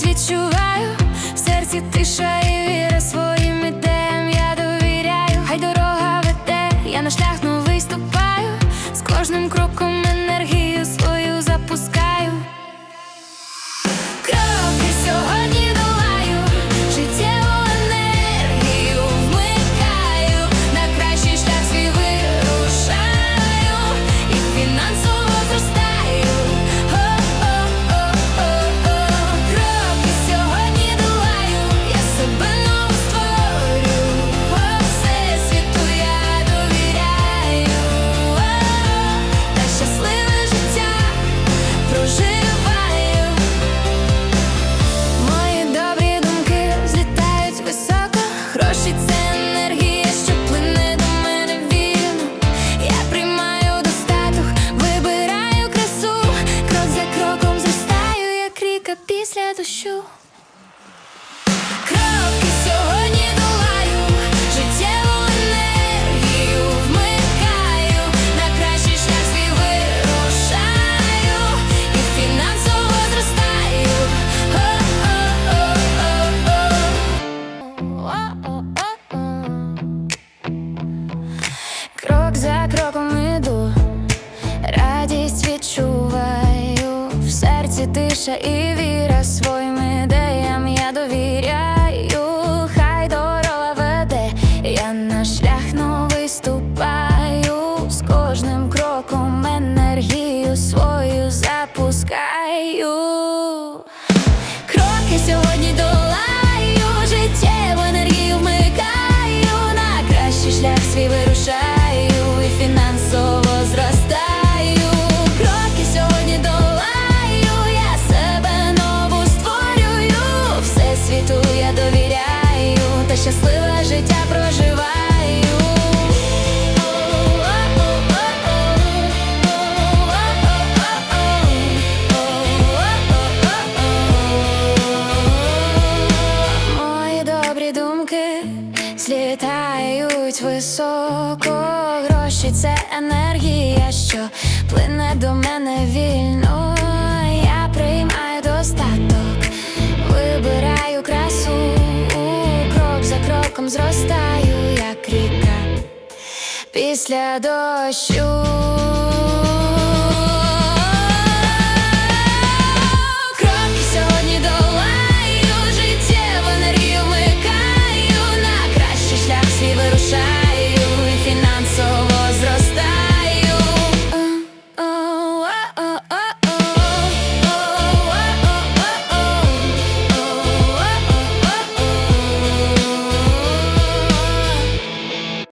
Ніжність відчуваю, в серці тиша і віра своїм ідеям. Я довіряю, хай дорога веде, я на шлях новий ступаю. З кожним кроком. след ущу серці тиша і віра своїми. високо, гроші це енергія, що плине до мене вільно. Я приймаю достаток, вибираю красу, крок за кроком зростаю, як ріка після дощу.